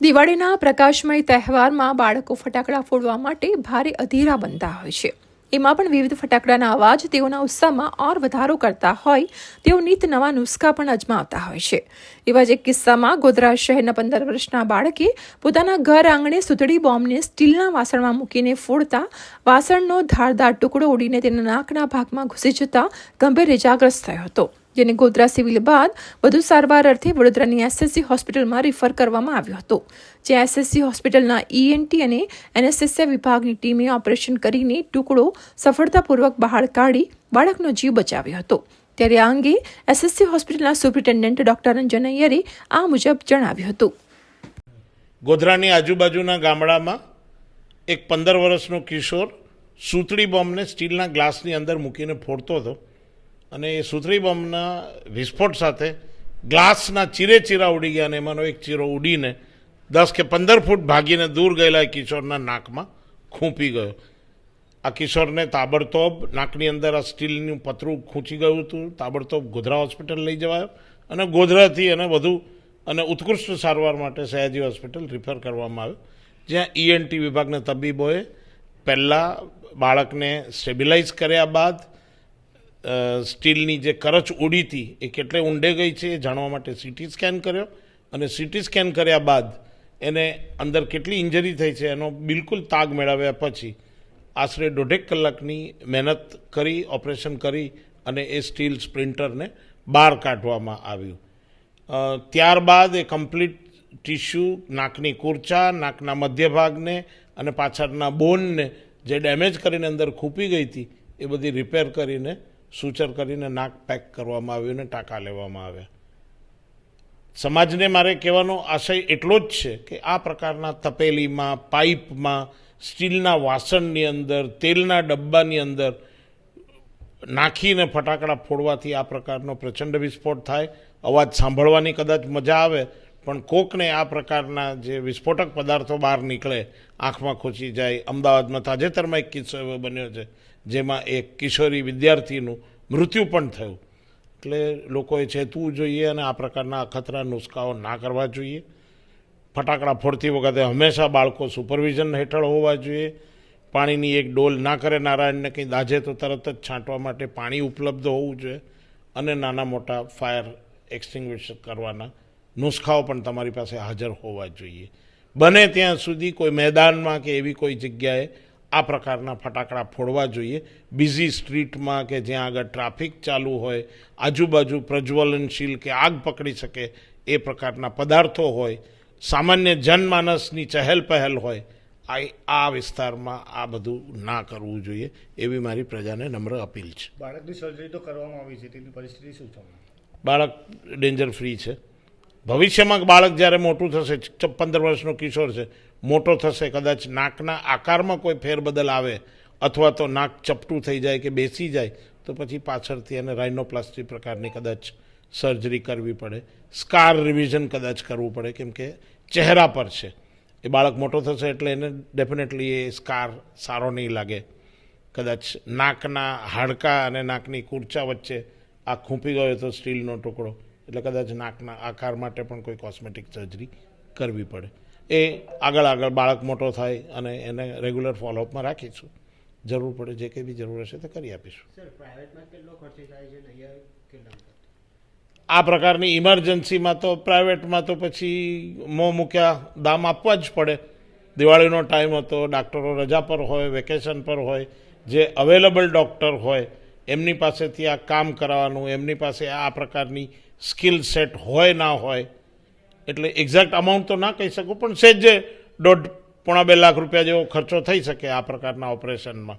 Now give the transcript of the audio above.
દિવાળીના પ્રકાશમય તહેવારમાં બાળકો ફટાકડા ફોડવા માટે ભારે અધીરા બનતા હોય છે. એમાં પણ વિવિધ ફટાકડાના અવાજ તેઓના ઉત્સાહમાં ઓર વધારો કરતા હોય તેઓ નિત નવા નુસ્ખા પણ અજમાવતા હોય છે. એવા જ એક કિસ્સામાં ગોધરા શહેરના પંદર વર્ષના બાળકે પોતાના ઘર આંગણે સુતળી બોમ્બને સ્ટીલના વાસણમાં મૂકીને ફોડતા વાસણનો ધારદાર ટુકડો ઉડીને તેના નાકના ભાગમાં ઘૂસી જતા ગંભીર ઇજાગ્રસ્ત થયો હતો. જેને ગોધરા સિવિલ બાદ વધુ સારવાર અર્થે વડોદરાની એસએસસી હોસ્પિટલમાં રિફર કરવામાં આવ્યો હતો. જ્યાં એસએસસી હોસ્પિટલના ઈએનટી અને એનએસએસએ વિભાગની ટીમે ઓપરેશન કરીને ટુકડો સફળતાપૂર્વક બહાર કાઢી બાળકનો જીવ બચાવ્યો હતો. ત્યારે આ અંગે એસએસસી હોસ્પિટલના સુપ્રિન્ટેન્ડન્ટ ડોક્ટર રંજન અય્યરે આ મુજબ જણાવ્યું હતું. ગોધરાની આજુબાજુના ગામડામાં એક પંદર વર્ષનો કિશોર સૂતળી બોમ્બને સ્ટીલના ગ્લાસની અંદર મૂકીને ફોડતો હતો. અને એ સુથરી બોમ્બના વિસ્ફોટ સાથે ગ્લાસના ચીરે ચીરા ઉડી ગયા અને એમાંનો એક ચીરો ઉડીને દસ કે પંદર ફૂટ ભાગીને દૂર ગયેલા કિશોરના નાકમાં ખૂંપી ગયો. આ કિશોરને તાબડતોબ નાકની અંદર આ સ્ટીલનું પતરું ખૂંચી ગયું હતું. તાબડતોબ ગોધરા હોસ્પિટલ લઈ જવાયો અને ગોધરાથી એને વધુ અને ઉત્કૃષ્ટ સારવાર માટે સયાજી હોસ્પિટલ રિફર કરવામાં આવ્યો. જ્યાં ઈએનટી વિભાગના તબીબોએ પહેલાં બાળકને સ્ટેબિલાઇઝ કર્યા બાદ સ્ટીલની જે કરચ ઉડી હતી, એ કેટલે ઊંડે ગઈ છે એ જાણવા માટે સીટી સ્કેન કર્યો અને સીટી સ્કેન કર્યા બાદ એને અંદર કેટલી ઇન્જરી થઈ છે એનો બિલકુલ તાગ મેળવ્યા પછી આશરે દોઢેક કલાકની મહેનત કરી, ઓપરેશન કરી અને એ સ્ટીલ સ્પ્રિન્ટરને બહાર કાઢવામાં આવ્યું. ત્યારબાદ એ કમ્પ્લીટ ટિશ્યુ નાકની કુર્ચા, નાકના મધ્ય ભાગને અને પાછળના બોનને જે ડેમેજ કરીને અંદર ખૂંપી ગઈ હતી, એ બધી રિપેર કરીને સૂચર કરીને નાક પેક કરવામાં આવ્યું અને ટાંકા લેવામાં આવ્યા સમાજને મારે કહેવાનો આશય એટલો જ છે કે આ પ્રકારના તપેલીમાં, પાઇપમાં, સ્ટીલના વાસણની અંદર, તેલના ડબ્બાની અંદર નાખીને ફટાકડા ફોડવાથી આ પ્રકારનો પ્રચંડ વિસ્ફોટ થાય. અવાજ સાંભળવાની કદાચ મજા આવે. પણ કોકને આ પ્રકારના જે વિસ્ફોટક પદાર્થો બહાર નીકળે, આંખમાં ખોચી જાય, અમદાવાદમાં તાજેતરમાં એક કિસ્સો એવો બન્યો છે, જેમાં એક કિશોરી વિદ્યાર્થીનું મૃત્યુ પણ થયું. એટલે લોકોએ ચેતવું જોઈએ અને આ પ્રકારના અખતરા નુસ્ખાઓ ના કરવા જોઈએ. ફટાકડા ફોડતી વખતે હંમેશા બાળકો સુપરવિઝન હેઠળ હોવા જોઈએ. પાણીની એક ડોલ ના કરે નારાયણને કંઈ દાજે તો તરત જ છાંટવા માટે પાણી ઉપલબ્ધ હોવું જોઈએ અને નાના મોટા ફાયર એક્સટિંગ્વિશ કરવાના નુસ્ખાઓ પણ તમારી પાસે હાજર હોવા જોઈએ. બને ત્યાં સુધી કોઈ મેદાનમાં કે એવી કોઈ જગ્યાએ આ પ્રકારના ફટાકડા ફોડવા જોઈએ. બિઝી સ્ટ્રીટમાં કે જ્યાં આગળ ટ્રાફિક ચાલુ હોય આજુબાજુ પ્રજ્વલનશીલ કે આગ પકડી શકે એ પ્રકારના પદાર્થો હોય સામાન્ય જનમાનસની ચહેલ પહેલ હોય આ આ વિસ્તારમાં આ બધું ના કરવું જોઈએ એવી મારી પ્રજાને નમ્ર અપીલ છે. બાળકની સર્જરી તો કરવામાં આવી છે તેની પરિસ્થિતિ શું છે? બાળક ડેન્જર ફ્રી છે. ભવિષ્યમાં બાળક જ્યારે મોટું થશે પંદર વર્ષનો કિશોર છે, મોટો થશે, કદાચ નાકના આકારમાં કોઈ ફેરબદલ આવે, અથવા તો નાક ચપટું થઈ જાય કે બેસી જાય, તો પછી પાછળથી એને રાઇનોપ્લાસ્ટી પ્રકારની કદાચ સર્જરી કરવી પડે. સ્કાર રિવિઝન કદાચ કરવું પડે, કેમ કે ચહેરા પર છે. એ બાળક મોટો થશે એટલે એને ડેફિનેટલી એ સ્કાર સારો નહીં લાગે. કદાચ નાકના હાડકાં અને નાકની કુર્ચા વચ્ચે આ ખૂંપી ગયો તો સ્ટીલનો ટુકડો. એટલે કદાચ નાકના આકાર માટે પણ કોઈ કોસ્મેટિક સર્જરી કરવી પડે. એ આગળ આગળ બાળક મોટો થાય અને એને રેગ્યુલર ફોલોઅપમાં રાખીશું. જરૂર પડે જે કંઈ બી જરૂર હશે તે કરી આપીશું. આ પ્રકારની ઇમરજન્સીમાં તો પ્રાઇવેટમાં તો પછી મોં મૂક્યા દામ આપવા જ પડે. દિવાળીનો ટાઈમ હતો ડાક્ટરો રજા પર હોય વેકેશન પર હોય જે અવેલેબલ ડૉક્ટર હોય એમની પાસેથી આ કામ કરાવવાનું એમની પાસે આ પ્રકારની સ્કિલ સેટ હોય ના હોય, એટલે એક્ઝેક્ટ અમાઉન્ટ તો ના કહી શકું, પણ સેજ જે દોઢ પોણા બે લાખ રૂપિયા જેવો ખર્ચો થઈ શકે આ પ્રકારના ઓપરેશનમાં.